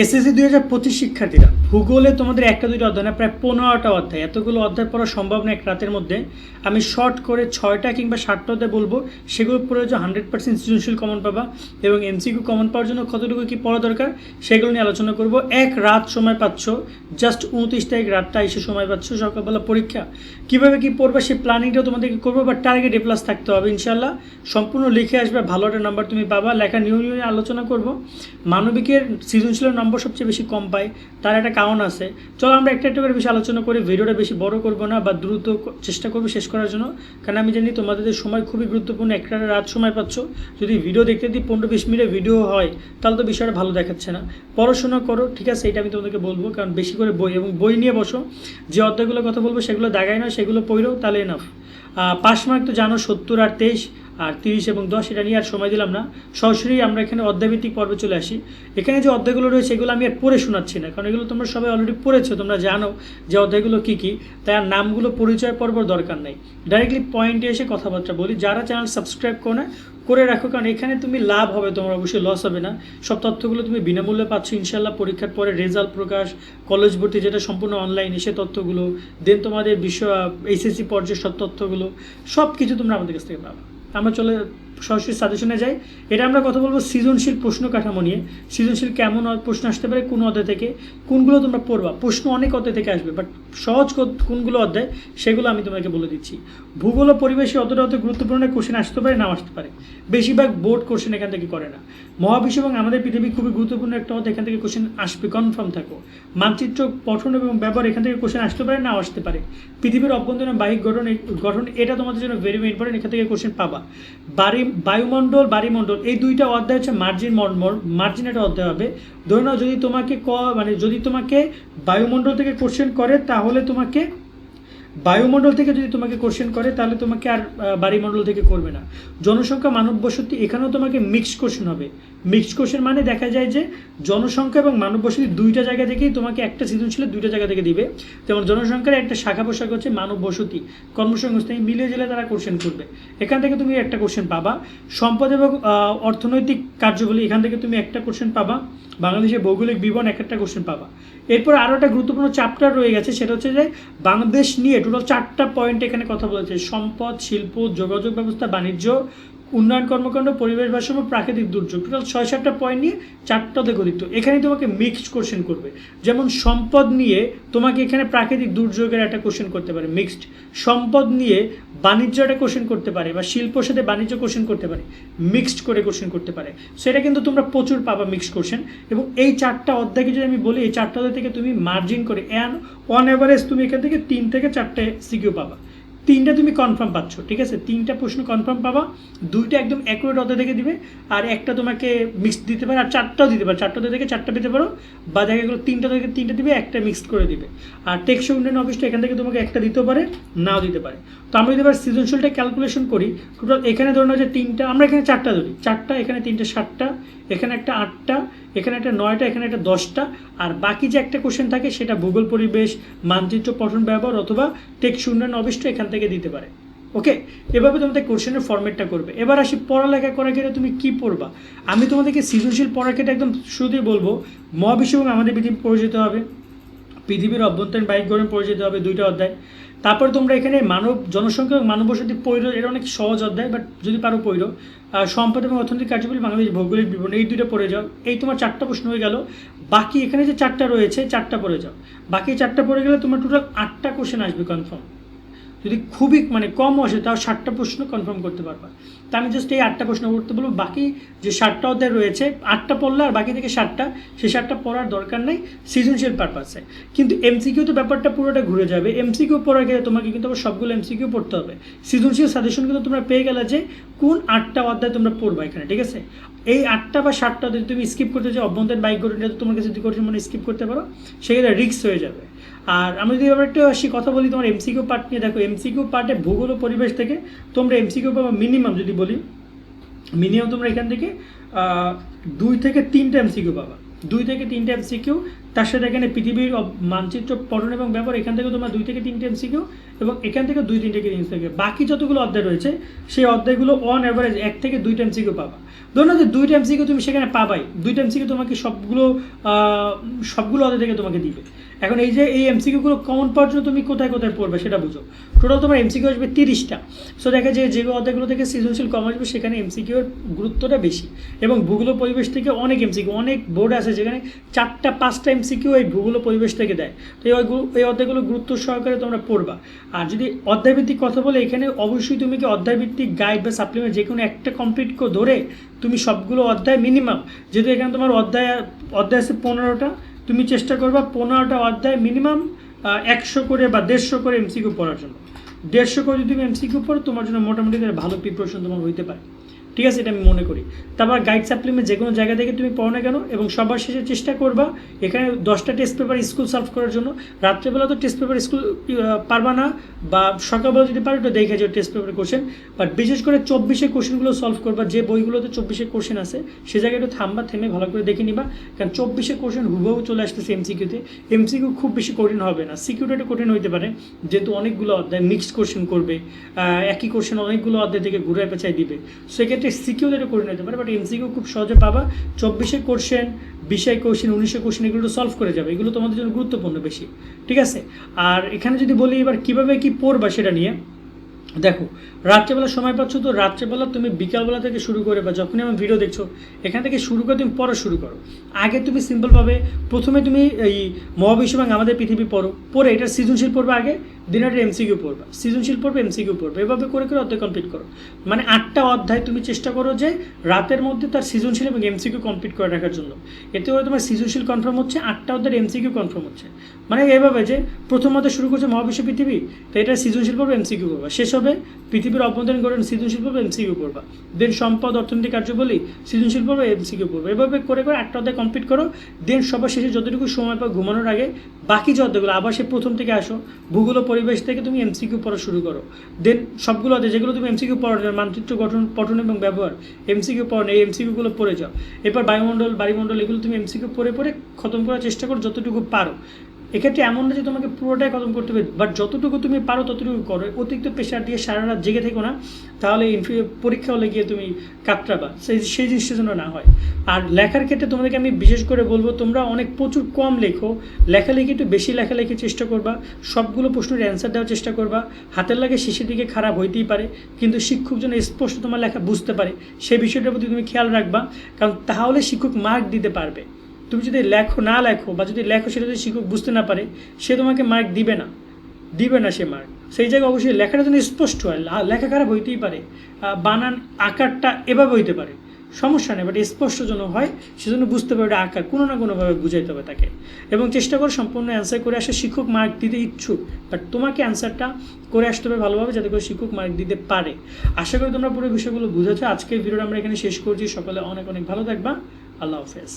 SSC দুই হাজার পঁচিশ শিক্ষার্থীরা, ভূগোলে তোমাদের একটা দুইটা অধ্যায় না, প্রায় পনেরোটা অধ্যায়। এতগুলো অধ্যায় পড়া সম্ভব না এক রাতের মধ্যে। আমি শর্ট করে ছয়টা কিংবা সাতটা অধ্যায় বলব। সেগুলো যে হান্ড্রেড পার্সেন্ট সৃজনশীল কমন পাবা এবং এমসিকিউ কমন পাওয়ার জন্য কতটুকু কী পড়া দরকার, সেগুলো নিয়ে আলোচনা করব। এক রাত সময় পাচ্ছ জাস্ট উনত্রিশ তারিখ রাতটা এসে সময় পাচ্ছ, সকালবেলা পরীক্ষা। কীভাবে কি পড়বে সেই প্ল্যানিংটাও তোমাদেরকে করব বা টার্গেট প্লাস থাকতে হবে ইনশাল্লাহ সম্পূর্ণ লিখে আসবে, ভালো একটা নাম্বার তুমি পাবা। লেখা নিউ নিয়ে আলোচনা করব। মানবিকের সৃজনশীলের নম্বর সবচেয়ে বেশি কম পায় তার একটা কারণ আছে। চলো আমরা একটা একটা করে বেশি আলোচনা করি ভিডিওটা বেশি বড় করব না বা দ্রুত চেষ্টা করব শেষ করার জন্য। কারণ আমি জানি তোমাদের সময় খুবই গুরুত্বপূর্ণ, একটা রাত সময় পাচ্ছ। যদি ভিডিও দেখতে দিই পনেরো বিশ মিনিটে ভিডিও হয়, তাহলে তো বিষয়টা ভালো দেখাচ্ছে না। পড়াশোনা করো, ঠিক আছে, এটা আমি তোমাদেরকে বলব। কারণ বেশি করে বই এবং বই নিয়ে বসো। যে অধ্যায়গুলোর কথা বলব, সেগুলো দাগাই না সেগুলো পড়ো, তাহলে এনাফ পাস মার্ক তো জানো, সত্তর আর তেইশ। আর তিরিশ এবং দশ এটা নিয়ে আর সময় দিলাম না। সরাসরি আমরা এখানে অধ্যায়ভিত্তিক পর্বে চলে আসি। এখানে যে অধ্যায়গুলো রয়েছে, এগুলো আমি আর পড়ে শোনাচ্ছি না, কারণ এগুলো তোমরা সবাই অলরেডি পড়েছো, তোমরা জানো যে অধ্যায়গুলো কী কী, তাই আর নামগুলো পরিচয় পর্বর দরকার নেই। ডাইরেক্টলি পয়েন্টে এসে কথাবার্তা বলি। যারা চ্যানেল সাবস্ক্রাইব করে না, করে রাখো, কারণ এখানে তুমি লাভ হবে, তোমার অবশ্যই লস হবে না। সব তথ্যগুলো তুমি বিনামূল্যে পাচ্ছ ইনশাল্লাহ পরীক্ষার পরে রেজাল্ট প্রকাশ কলেজ ভর্তি যেটা সম্পূর্ণ অনলাইনে সে তথ্যগুলো দেন তোমাদের বিশ্ব এইচএসসি পর্যায়ের সব তথ্যগুলো সব কিছু তোমরা আমাদের কাছ থেকে পাবে। আমরা চলে সরাসরি সাজেশনে যাই। এটা আমরা কথা বলব সৃজনশীল প্রশ্ন কাঠামো নিয়ে। সৃজনশীল কেমন প্রশ্ন আসতে পারে, কোন অধ্যায় থেকে, কোনগুলো তোমরা পড়বা। প্রশ্ন অনেক অধ্যায় থেকে আসবে বাট সহজ কোনগুলো অধ্যায়, সেগুলো আমি তোমাকে বলে দিচ্ছি। ভূগোল ও পরিবেশে অতটা অত গুরুত্বপূর্ণ কোশ্চেন আসতে পারে, নাও আসতে পারে। বেশিরভাগ বোর্ড কোশ্চেন এখান থেকে করে না। মহাবিশ্ব এবং আমাদের পৃথিবী খুবই গুরুত্বপূর্ণ একটা অধ্যায়, এখান থেকে কোশ্চেন আসবে কনফার্ম থাকো। মানচিত্র পঠন এবং ব্যবহার, এখান থেকে কোশ্চেন আসতে পারে, নাও আসতে পারে। পৃথিবীর অভ্যন্তরীণ বাহিক গঠন গঠন, এটা তোমাদের জন্য ভেরি ভেরি ইম্পর্টেন্ট এখান থেকে কোশ্চেন পাবা। বাড়ি বায়ুমণ্ডল, বাড়িমণ্ডল, এই দুইটা অধ্যায় হচ্ছে মার্জিন মার্জিন একটা অধ্যায় হবে। ধরে নাও যদি তোমাকে ক মানে যদি তোমাকে বায়ুমণ্ডল থেকে কোশ্চেন করে, তাহলে তোমাকে বায়ুমণ্ডল থেকে যদি তোমাকে কোশ্চেন করে, তাহলে তোমাকে আর বাড়িমণ্ডল থেকে করবে না। জনসংখ্যা মানব বসতি এখানেও তোমাকে মিক্সড কোশ্চেন হবে। মিক্সড কোশ্চেন মানে দেখা যায় যে, জনসংখ্যা এবং মানব বসতি দুইটা জায়গা থেকেই তোমাকে একটা সৃজনশীল দুইটা জায়গা থেকে দিবে। যেমন জনসংখ্যার একটা শাখা পোশাক হচ্ছে মানব বসতি কর্মসংস্থান মিলিয়ে জেলে তারা কোশ্চেন করবে। এখান থেকে তুমি একটা কোশ্চেন পাবা। সম্পদ এবং অর্থনৈতিক কার্যবলী, এখান থেকে তুমি একটা কোশ্চেন পাবা। বাংলাদেশের ভৌগোলিক বিবরণ, এক একটা কোশ্চেন পাবা। এরপর আরও একটা গুরুত্বপূর্ণ চ্যাপ্টার রয়ে গেছে, সেটা হচ্ছে যে, বাংলাদেশ নিয়ে টোটাল চারটা পয়েন্ট এখানে কথা বলেছে। সম্পদ শিল্প যোগাযোগ ব্যবস্থা বাণিজ্য উন্নয়ন কর্মকাণ্ড, পরিবেশ ভারসাম্য, প্রাকৃতিক দুর্যোগ। টোটাল ছয়, সাতটা পয়েন্ট নিয়ে চারটাতে গঠিত এখানে তোমাকে মিক্সড কোশ্চেন করবে। যেমন সম্পদ নিয়ে তোমাকে এখানে প্রাকৃতিক দুর্যোগের একটা কোশ্চেন করতে পারে মিক্সড সম্পদ নিয়ে বাণিজ্য একটা কোশ্চেন করতে পারে বা শিল্পর সাথে বাণিজ্য কোশ্চেন করতে পারে মিক্সড করে কোশ্চেন করতে পারে। সেটা কিন্তু তোমরা প্রচুর পাবা মিক্সড কোশ্চেন এবং এই চারটা অধ্যায়কে যদি আমি বলি, এই চারটা অধ্যায় থেকে তুমি মার্জিন করে অ্যান অন এভারেজ তুমি এখান থেকে তিন থেকে চারটে সিকিউ পাবা। তিনটা তুমি কনফার্ম পাচ্ছ, ঠিক আছে? তিনটা প্রশ্ন কনফার্ম পাবা, দুইটা একদম অ্যাকুরেট অধ্যায় থেকে দিবে, আর একটা তোমাকে মিক্স দিতে পারে, আর চারটাও দিতে পারে। চারটা থেকে চারটা পেতে পারো, বা দেখা গেলো তিনটা থেকে তিনটা দিবে, একটা মিক্সড করে দিবে। আর টেক্সট উন্নয়ন অফিসটা এখান থেকে তোমাকে একটা দিতেও পারে, নাও দিতে পারে। তো আমরা যদি এবার সৃজনশীলটা ক্যালকুলেশন করি টোটাল এখানে ধরে নাও যে তিনটা, আমরা এখানে চারটা ধরি। চারটা, এখানে তিনটে, সাতটা, এখানে একটা আটটা এখানে একটা নয়টা, এখানে একটা দশটা, আর বাকি যে একটা কোশ্চেন থাকে সেটা ভূগোল, পরিবেশ, মানচিত্র, পঠন, ব্যবহার অথবা টেক্সট উন্নয়ন অফিসটা এখান থেকে দিতে পারে। ওকে এভাবে তোমাদের কোশ্চেনের ফর্মেটটা করবে। এবার আসি পড়ালেখা করার ক্ষেত্রে তুমি কি পড়বা? আমি তোমাদেরকে সৃজনশীল পড়ার ক্ষেত্রে একদম শুরুতেই বলব। মহাবিশ্ব এবং আমাদের পৃথিবী পড়ে যেতে হবে। পৃথিবীর অভ্যন্তরীণ বাইক পড়ে যেতে হবে দুইটা অধ্যায়। তারপর তোমরা এখানে মানব, জনসংখ্যা এবং মানব বসতি পৈর, এটা অনেক সহজ অধ্যায় বাট যদি পারো পৈর। সম্পদ এবং অর্থনৈতিক কার্যবলী বাংলাদেশ ভৌগোলিক বিবরণ, এই দুটো পড়ে যাও। এই তোমার চারটা প্রশ্ন হয়ে গেল। বাকি এখানে যে চারটা রয়েছে, চারটা পড়ে যাও। বাকি চারটা পড়ে গেলে তোমার টোটাল আটটা কোশ্চেন আসবে কনফার্ম যদি খুবই মানে কম আসে, তাও ষাটটা প্রশ্ন কনফার্ম করতে পারবা। তা আমি জাস্ট এই আটটা প্রশ্ন করতে বলব, বাকি যে ষাটটা অধ্যায় রয়েছে, আটটা পড়লে আর বাকি থেকে ষাটটা, সেই ষাটটা পড়ার দরকার নেই, সৃজনশীল পারপাসে কিন্তু এমসিকিউ তো ব্যাপারটা পুরোটা ঘুরে যাবে। এমসিকিউ পড়ার ক্ষেত্রে তোমাকে কিন্তু আবার সবগুলো এমসিকিউ পড়তে হবে। সৃজনশীল সাজেশন কিন্তু তোমরা পেয়ে গেলে যে, কোন আটটা অধ্যায় তোমরা পড়বা এখানে, ঠিক আছে? এই আটটা বা সাতটা যদি তুমি স্কিপ করতে চাও, অভ্যন্তরীণ বাইক গঠনটা তোমার কাছে যদি কঠিন মানে স্কিপ করতে পারো, সেক্ষেত্রে রিস্ক হয়ে যাবে। আর আমি যদি আবার একটু আসি, কথা বলি তোমার এমসিকিউ পার্ট নিয়ে। দেখো এমসিকিউ পার্টে ভূগোল ও পরিবেশ থেকে তোমরা এমসিকিউ পাবা মিনিমাম যদি বলি মিনিমাম তোমরা এখান থেকে দুই থেকে তিনটা এমসিকিউ পাবা। দুই থেকে তিনটা এমসিকিউ তার সাথে এখানে পৃথিবীর মানচিত্র পঠন এবং ব্যবহার, এখান থেকে তোমার দুই থেকে তিনটে এমসিকিউ এবং এখান থেকে দুই তিনটে এমসিকিউ। বাকি যতগুলো অধ্যায় রয়েছে, সেই অধ্যায়গুলো অন অ্যাভারেজ এক থেকে দুইটা এমসিকিউ পাবা। ধরো যে দুইটা এমসিকিউ তুমি সেখানে পাবাই, দুইটা এমসিকিউ তোমাকে সবগুলো সবগুলো অধ্যায় থেকে তোমাকে দিবে। এখন এই যে এই এমসিকিউগুলো কমন পাওয়ার জন্য তুমি কোথায় কোথায় পড়বে সেটা বুঝো। টোটাল তোমার এমসিকিউ আসবে তিরিশটা। সো দেখা যায় যে অধ্যায়গুলো থেকে সৃজনশীল কম আসবে, সেখানে এমসিকিউর গুরুত্বটা বেশি। এবং ভূগোল পরিবেশ থেকে অনেক এমসিকিউ, অনেক বোর্ড আছে যেখানে চারটা, পাঁচটা এমসিকিউ এই ভূগোল পরিবেশ থেকে দেয়। তো এই এই অধ্যায়গুলো গুরুত্ব সহকারে তোমরা পড়বা। আর যদি অধ্যায়ভিত্তিক কথা বলে, এখানে অবশ্যই তুমি কি অধ্যায়ভিত্তিক গাইড বা সাপ্লিমেন্ট যে কোনো একটা কমপ্লিট ধরে তুমি সবগুলো অধ্যায় মিনিমাম যেহেতু এখানে তোমার অধ্যায় অধ্যায় আছে পনেরোটা, তুমি চেষ্টা করবা পনেরোটা অধ্যায় মিনিমাম একশো করে বা দেড়শো করে এমসিকিউ পড়ার জন্য। দেড়শো করে যদি তুমি এমসিকিউ পড়ো, তোমার জন্য মোটামুটি ভালো প্রিপারেশন তোমার হইতে পারে। ঠিক আছে, এটা আমি মনে করি। তারপর গাইড সাপ্লিমেন্ট যে কোনো জায়গা থেকে তুমি পড়ো না কেন এবং সবার শেষে চেষ্টা করবা এখানে দশটা টেস্ট পেপার স্কুল সলভ করার জন্য। রাত্রেবেলা তো টেস্ট পেপার স্কুল পারবা না বা সকালবেলা যদি পারো একটু দেখে যাও টেস্ট পেপার কোশ্চেন বাট বিশেষ করে চব্বিশে কোশ্চেনগুলো সলভ করবা, যে বইগুলোতে চব্বিশে কোশ্চেন আছে, সে জায়গায় একটু থামবা, থেমে ভালো করে দেখে নিবা। কারণ চব্বিশে কোশ্চেন হুবহু চলে আসতেছে এমসিকিউতে এমসিকিউ খুব বেশি কঠিন হবে না। সিকিউটা একটু কঠিন হইতে পারে। যেহেতু অনেকগুলো অধ্যায় মিক্সড কোশ্চেন করবে একই কোশ্চেন অনেকগুলো অধ্যায় থেকে ঘুরে পেঁচাই দিবে। সেক্ষেত্রে সিকিউ একটু কঠিন হতে পারে বাট এমসিকিউ খুব সহজে পাবা। চব্বিশে কোশ্চেন বিশে কোশ্চেন উনিশে কোশ্চেন এগুলো সলভ করে যাবে। এগুলো তোমাদের জন্য গুরুত্বপূর্ণ বেশি। ঠিক আছে? আর এখানে যদি বলি এবার কীভাবে কি পড়বা সেটা নিয়ে, দেখো, রাত্রেবেলা সময় পাচ্ছ তো, রাত্রেবেলা তুমি বিকালবেলা থেকে শুরু করে বা যখনই আমার ভিডিও দেখছ, এখান থেকে শুরু করে তুমি পড়া শুরু করো। আগে তুমি সিম্পলভাবে প্রথমে তুমি এই মহাবিশ্ব এবং আমাদের পৃথিবী পড়ো। পড়ে, এটা সৃজনশীল পড়বে আগে দিন একটা এমসিকিউ পড়বা, সৃজনশীল পড়বে এমসিকিউ পড়বে, এভাবে করে করে অধ্যায় কমপ্লিট করো। মানে আটটা অধ্যায় তুমি চেষ্টা করো যে রাতের মধ্যে তার সৃজনশীল এবং এমসিকিউ কমপ্লিট করে রাখার জন্য। এতে করে তোমার সৃজনশীল কনফার্ম হচ্ছে, আটটা অধ্যায়ের এমসিকিউ কনফার্ম হচ্ছে। মানে এভাবে যে প্রথম অধ্যায় শুরু করছে মহাবিশ্ব পৃথিবী, তো এটা সৃজনশীল পড়বে এমসিকিউ করবা শেষ হবে পৃথিবীর অভ্যন্তরীণ গঠন, সৃজনশীল পড়বে এমসিকিউ করবা দেন সম্পদ অর্থনৈতিক কার্যবলী, সৃজনশীল পড়বে এমসিকিউ পড়বে। এভাবে করে করে একটা অধ্যায় কমপ্লিট করো। দেন সবার শেষে যতটুকু সময় পাও ঘুমানোর আগে বাকি যে অধ্যায়গুলো, আবার সে প্রথম থেকে আসো, ভূগোল পরিবেশ থেকে তুমি এমসিকিউ পড়া শুরু করো। দেন সবগুলো আছে, যেগুলো তুমি এমসিকিউ পড়ো মানচিত্র গঠন, পঠন এবং ব্যবহার এমসিকিউ পড়ো এই এমসিকিউগুলো পড়ে যাও। এরপর বায়ুমণ্ডল বায়ুমণ্ডল এগুলো তুমি এমসিকিউ পড়ে পড়ে খতম করার চেষ্টা করো যতটুকু পারো। এক্ষেত্রে এমন না যে তোমাকে পুরোটাই খতম করতে হবে বাট যতটুকু তুমি পারো ততটুকু করো। অতিরিক্ত প্রেশার দিয়ে সারা রাত জেগে থেকো না, তাহলে পরীক্ষা হলে গিয়ে তুমি কাতরাবা। সেই সেই জিনিসটা যেন না হয়। আর লেখার ক্ষেত্রে তোমাদেরকে আমি বিশেষ করে বলব, তোমরা অনেক প্রচুর কম লেখো। লেখালেখি একটু বেশি লেখালেখির চেষ্টা করবা। সবগুলো প্রশ্নের অ্যান্সার দেওয়ার চেষ্টা করবা। হাতের লাগে শেষের দিকে খারাপ হইতেই পারে, কিন্তু শিক্ষক যেন স্পষ্ট তোমার লেখা বুঝতে পারে সেই বিষয়টার প্রতি তুমি খেয়াল রাখবা, কারণ তাহলে শিক্ষক মার্ক দিতে পারবে। তুমি যদি লেখো, না লেখো, বা যদি লেখো সেটা যদি শিক্ষক বুঝতে না পারে, সে তোমাকে মার্ক দিবে না। দিবে না সে মার্ক সেই জায়গায় অবশ্যই লেখাটা যেন স্পষ্ট হয়। লেখা খারাপ হইতেই পারে। বানান আকারটা এভাবে হইতে পারে। সমস্যা নেই বাট স্পষ্ট যেন হয় সেজন্য বুঝতে পারবে আকার। কোনো না কোনোভাবে বুঝাইতে হবে তাকে। এবং চেষ্টা করো সম্পূর্ণ অ্যান্সার করে আসে শিক্ষক মার্ক দিতে ইচ্ছুক বাট তোমাকে অ্যান্সারটা করে আসতে হবে ভালোভাবে যাতে করে শিক্ষক মার্ক দিতে পারে। আশা করি তোমরা পুরো বিষয়গুলো বুঝেছ। আজকের ভিডিওটা আমরা এখানে শেষ করছি। সকালে অনেক অনেক ভালো থাকবা। আল্লাহ হাফেজ।